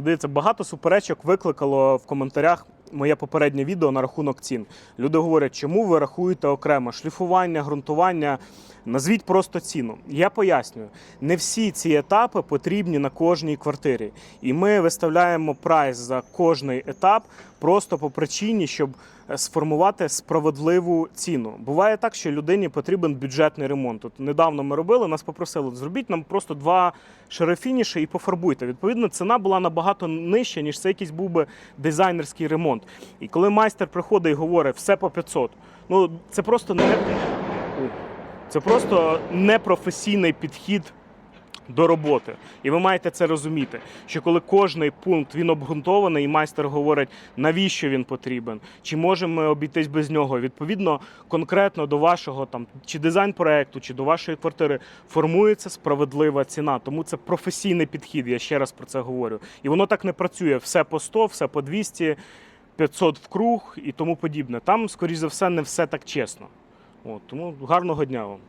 Дивіться, багато суперечок викликало в коментарях моє попереднє відео на рахунок цін. Люди говорять, чому ви рахуєте окремо шліфування, ґрунтування. Назвіть просто ціну. Я пояснюю, не всі ці етапи потрібні на кожній квартирі. І ми виставляємо прайс за кожний етап просто по причині, щоб е, сформувати справедливу ціну. Буває так, що людині потрібен бюджетний ремонт. От недавно ми робили, нас попросили, зробіть нам просто два шарофініші і пофарбуйте. Відповідно, ціна була набагато нижча, ніж це якийсь був би дизайнерський ремонт. І коли майстер приходить і говорить все по 500, ну це просто не це просто непрофесійний підхід до роботи. І ви маєте це розуміти, що коли кожний пункт він обґрунтований, і майстер говорить, навіщо він потрібен, чи можемо ми обійтись без нього. Відповідно, конкретно до вашого там чи дизайн проекту, чи до вашої квартири формується справедлива ціна. Тому це професійний підхід. Я ще раз про це говорю. І воно так не працює. Все по 100, все по 200, 500 в круг і тому подібне. Там, скоріш за все, не все так чесно. От, тому гарного дня вам.